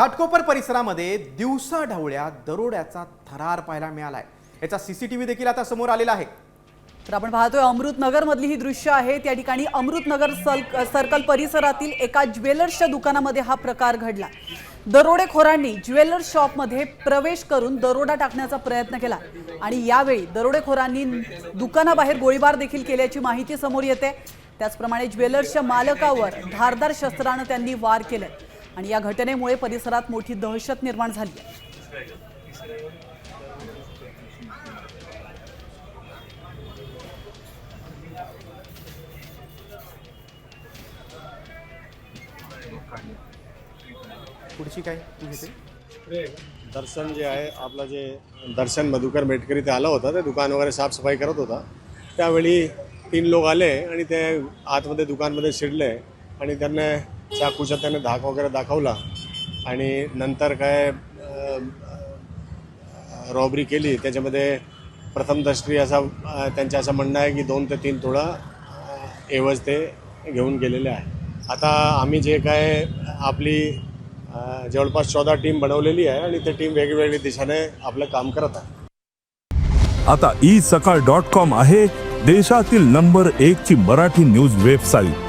घाटकोपर परिसरामध्ये दिवसा ढवळ्या दरोड्याचा थरार पाहायला मिळालाय. याचा सीसीटीव्ही देखील आता समोर आलेला आहे. तर आपण पाहतोय अमृतनगर मधली ही दृश्य आहे. त्या ठिकाणी अमृतनगर सर्कल परिसरातील एका ज्वेलर्सच्या दुकानामध्ये हा प्रकार घडला. दरोडेखोरांनी ज्वेलर्स शॉपमध्ये प्रवेश करून दरोडा टाकण्याचा प्रयत्न केला. आणि यावेळी दरोडेखोरांनी दुकानाबाहेर गोळीबार देखील केल्याची माहिती समोर येते. त्याचप्रमाणे ज्वेलर्सच्या मालकावर धारदार शस्त्रानं त्यांनी वार केले आणि या घटनेमुळे परिसरात मोठी दहशत निर्माण झाली पुढची काय दर्शन जे आहे आपलं जे दर्शन मधुकर मेटकरी ते आला होता ते दुकान वगैरे साफसफाई करत होता. त्यावेळी तीन लोक आले आणि ते आतमध्ये दुकानमध्ये शिरले आणि त्यांना चाकूच्या त्याने धाक वगैरे दाखवला. आणि नंतर काय रॉबरी केली. त्याच्यामध्ये प्रथम दृष्टी असा त्यांचं असं म्हणणं आहे की दोन ते तीन तोळा एवज ते घेऊन गेलेले आहे. आता आम्ही जे काय आपली जवळपास चौदा टीम बनवलेली आहे आणि ते टीम वेगवेगळ्या दिशेने आपलं काम करत आहे. आता ई सकाळ डॉट कॉम आहे देशातील नंबर एक ची मराठी न्यूज वेबसाईट